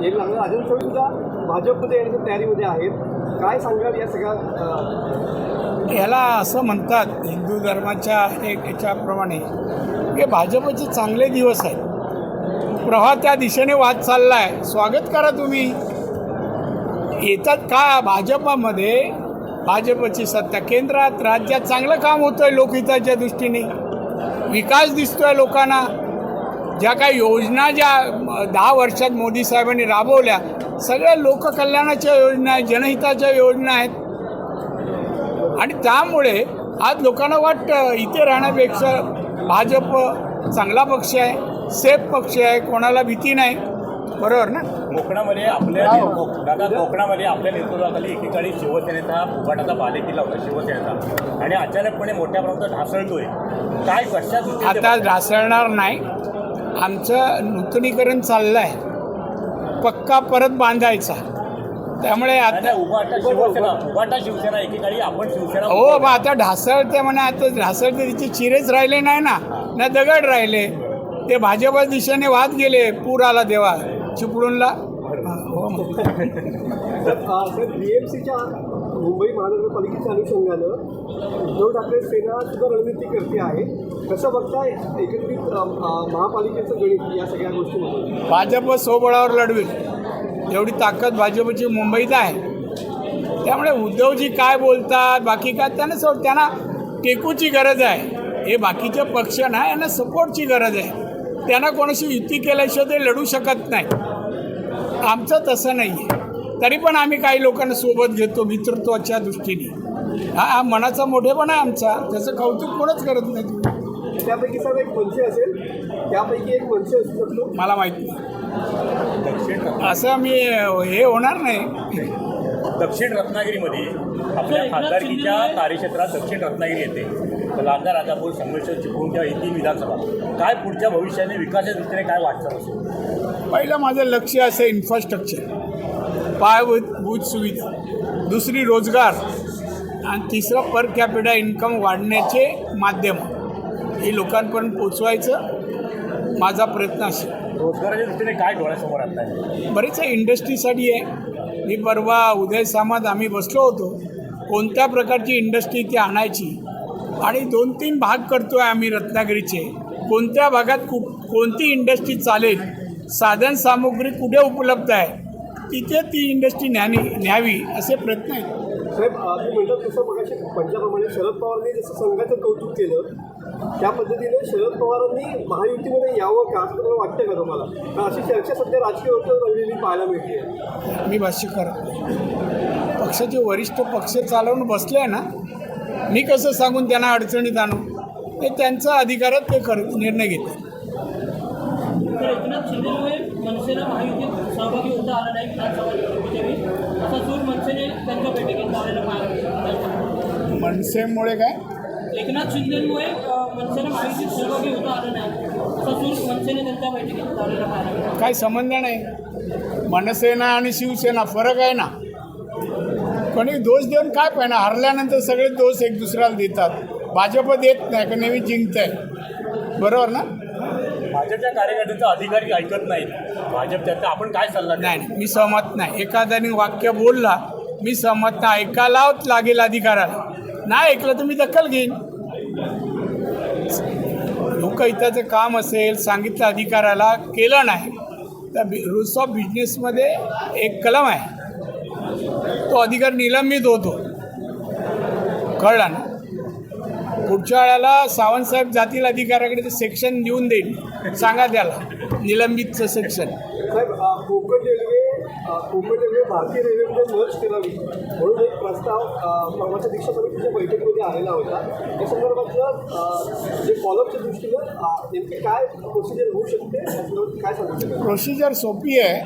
येईल लागलं. अजून थोडी सुद्धा भाजपमध्ये येण्याच्या तयारीमध्ये आहेत. काय सांगाल या सगळ्या याला असं म्हणतात हिंदू धर्माच्या एक याच्याप्रमाणे हे भाजपचे चांगले दिवस आहेत. प्रवाह त्या दिशेने वाद चालला आहे स्वागत करा तुम्ही. येतात का भाजपामध्ये? भाजपची सत्ता केंद्रात राज्यात चांगलं काम होतं आहे लोकहिताच्या दृष्टीने. विकास दिसतो आहे लोकांना. ज्या काही योजना ज्या दहा वर्षात मोदी साहेबांनी राबवल्या सगळ्या लोककल्याणाच्या योजना आहेत जनहिताच्या योजना आहेत. आणि त्यामुळे आज लोकांना वाटतं इथे राहण्यापेक्षा भाजप चांगला पक्ष आहे सेफ पक्ष आहे कोणाला भीती नाही. बरोबर ना? कोकणामध्ये आपल्या कोक- दादा कोकणामध्ये आपल्या नेतृत्वाखाली एकेकाळी शिवसेनेचा उभाटाचा बालेकिल्ला होता शिवसेनेचा. आणि अचानकपणे मोठ्या प्रमाणात ढासळतोय. काय कशा दृष्टीने आता ढासळणार नाही. आमचं नूतनीकरण चाललं आहे पक्का परत बांधायचा. त्यामुळे आता नाही, उभाटा शिवसेना उभाटा शिवसेना एकेकाळी आपण शिवसेना हो बा आता ढासळते म्हणे आता ढासळते तिचे चिरेच राहिले नाही ना ना दगड राहिले. ते भाजपा दिशेने वाद गेले पूर आला तेव्हा चिपळूणला. हो मुंबई महानगरपालिकेच्या अनुषंगानं उद्धव ठाकरे सेना सुद्धा रणनीती करते आहे. कसं बघताय एकत्रित महापालिकेचं गणित या सगळ्या गोष्टी भाजप सोबळावर लढवेल. एवढी ताकद भाजपची मुंबईत आहे. त्यामुळे उद्धवजी काय बोलतात बाकी काय त्यांना सोड त्यांना टेकूची गरज आहे. हे बाकीचे पक्ष ना यांना सपोर्टची गरज आहे. त्यांना कोणाशी युती केल्याशिवाय ते लढू शकत नाही. आमचं तसं नाही आहे तरी पण आम्ही काही लोकांना सोबत घेतो मित्रत्वाच्या दृष्टीने. हा हा मनाचा मोठेपणा आहे आमचा. त्याचं कौतुक कोणच करत नाही. तुम्ही त्यापैकी सर एक वंश असेल. त्यापैकी एक वंश असू शकतो. मला माहीत नाही. दक्षिण असं मी हे होणार नाही. दक्षिण रत्नागिरीमध्ये आपल्या खासदारकीच्या कार्यक्षेत्रात दक्षिण रत्नागिरी येते. तर लांजा राजापूर संघर्ष चिपळूण किंवा ही तीन विधानसभा. काय पुढच्या भविष्याने विकासाच्या दृष्टीने काय वाटचाल असेल? पहिलं माझं लक्ष असं इन्फ्रास्ट्रक्चर पायाभूत सुविधा दुसरी रोजगार आणि तिसरं पर कॅपिटा इन्कम वाढण्याचे माध्यम. हे लोकांपर्यंत पोचवायचं माझा प्रयत्न असेल. रोजगाराच्या दृष्टीने काय डोळ्यासमोर आणताय? बरेच इंडस्ट्रीसाठी आहे. मी परवा उदय सामात आम्ही बसलो होतो. कोणत्या प्रकारची इंडस्ट्री ती आणायची? आणि दोन तीन भाग करतो आहे आम्ही रत्नागिरीचे. कोणत्या भागात कु कोणती इंडस्ट्री चालेल? साधन सामुग्री कुठे उपलब्ध आहे? तिथे ती इंडस्ट्री न्यानी न्यावी असे प्रयत्न आहेत. साहेब तुम्ही म्हणतात तसं मगाशी म्हटल्याप्रमाणे शरद पवारांनी जसं संघाचं कौतुक केलं त्या पद्धतीने शरद पवारांनी महायुतीमध्ये यावं का असं तुम्हाला वाटतं का तुम्हाला? अशी चर्चा सध्या राजकीय वर्तुळात रंगलेली पाहायला मिळते. मी भाष्य करत. पक्षाचे वरिष्ठ पक्ष चालवून बसले आहे ना मी कसं सांगून त्यांना अडचणीत आणू? ते त्यांचा अधिकारात ते कर निर्णय घेतील. तर एकनाथ शिंदेमुळे मनसेला महायुतीत सहभागी होता आला नाही विधानसभा निवडणुकीच्या असा सूर मनसेने त्यांच्या बैठकीत लावलेला पाहिला मनसेमुळे काय? एकनाथ शिंदेमुळे मनसेला महायुतीत सहभागी होता आलं नाही. असा सूर मनसेने त्यांच्या बैठकीत लावलेला पाहिला काही संबंध नाही. मनसेना आणि शिवसेना फरक आहे ना. कोणी दोष देऊन काय पाहिजे हरल्यानंतर सगळे दोष एक दुसऱ्याला देतात. भाजप देत नाही का नेहमी जिंकत आहे बरोबर ना? भाजपच्या कार्यकर्त्यांचा अधिकारी ऐकत नाहीत. भाजप त्याचा आपण काय सल्ला नाही मी सहमत नाही. एखाद्याने वाक्य बोलला मी सहमत नाही. ऐकायलाच लागेल अधिकाराला. नाही ऐकलं तर मी दखल घेईन. लोकहिताचं काम असेल सांगितलं अधिकाराला केलं नाही तर रूल्स ऑफ बिझनेसमध्ये एक कलम आहे. तो अधिकार निलंबित होतो. कळला ना? पुढच्या वेळेला सावंतसाहेब जातील अधिकाऱ्याकडे ते सेक्शन देऊन देईल. सांगा त्याला निलंबितचं section Konkan railway Konkan railway भारतीय रेल्वेमध्ये मर्ज करावी म्हणून एक प्रस्ताव अ, परवाच्या दीक्षा समितीच्या बैठकीमध्ये आलेला होता. संदर्भातलं जे फॉलोअपच्या दृष्टीनं अ, नेमकी काय प्रोसिजर होऊ शकते काय सांगू प्रोसिजर सोपी आहे.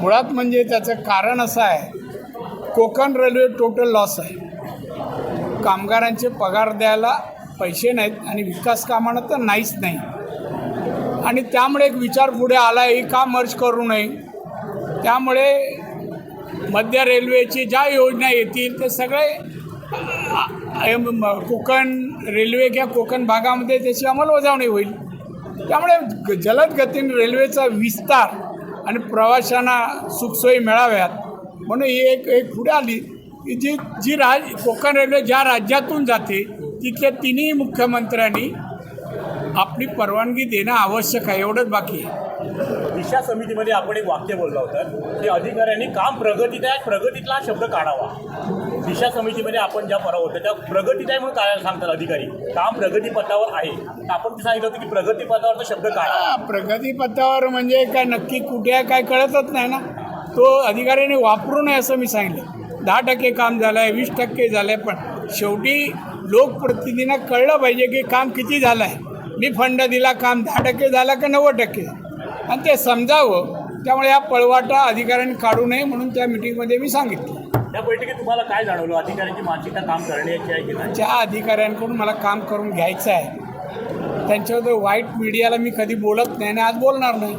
मुळात म्हणजे त्याचं कारण असं आहे कोकण रेल्वे टोटल लॉस आहे. कामगारांचे पगार द्यायला पैसे नाहीत आणि विकास कामांना तर नाहीच नाही. आणि त्यामुळे एक विचार पुढे आला आहे का मर्ज करू नये? त्यामुळे मध्य रेल्वेची ज्या योजना येतील ते सगळे कोकण रेल्वे किंवा कोकण भागामध्ये त्याची अंमलबजावणी होईल. त्यामुळे जलदगतीने जलद गतीने रेल्वेचा विस्तार आणि प्रवाशांना सुखसोयी मिळाव्यात. म्हणून ही एक एक पुढे आली. जी जी राज कोकण रेल्वे ज्या राज्यातून जाते तिथल्या तिन्ही मुख्यमंत्र्यांनी आपली परवानगी देणं आवश्यक आहे एवढंच बाकी आहे. दिशा समितीमध्ये आपण एक वाक्य बोलला होता की अधिकाऱ्यांनी काम प्रगतीत आहे प्रगतीतला हा शब्द काढावा. दिशा समितीमध्ये आपण ज्या पराव होतं त्या प्रगतीत आहे म्हणून काय सांगतात अधिकारी? काम प्रगतीपथावर आहे. आपण ते सांगितलं होतं की प्रगतीपथावरचा शब्द काढा. प्रगतीपथावर म्हणजे काय नक्की कुठे आहे काय कळतच नाही ना. तो अधिकाऱ्याने वापरू नये असं मी सांगितलं. दहा टक्के काम झालं आहे वीस टक्के झालं आहे पण शेवटी लोकप्रतिनिधींना कळलं पाहिजे की काम किती झालं आहे मी फंड दिला काम दहा टक्के झाला का नव्वद टक्के? आणि ते समजावं त्यामुळे हा पळवाटा अधिकाऱ्यांनी काढू नये म्हणून त्या मिटिंगमध्ये मी सांगितलं. त्या बैठकीत तुम्हाला काय जाणवलं? अधिकाऱ्यांची मानसिकता काम करण्याची आहे की नाही? ज्या अधिकाऱ्यांकडून मला काम करून घ्यायचं आहे त्यांच्याबद्दल वाईट मीडियाला मी कधी बोलत नाही आणि आज बोलणार नाही.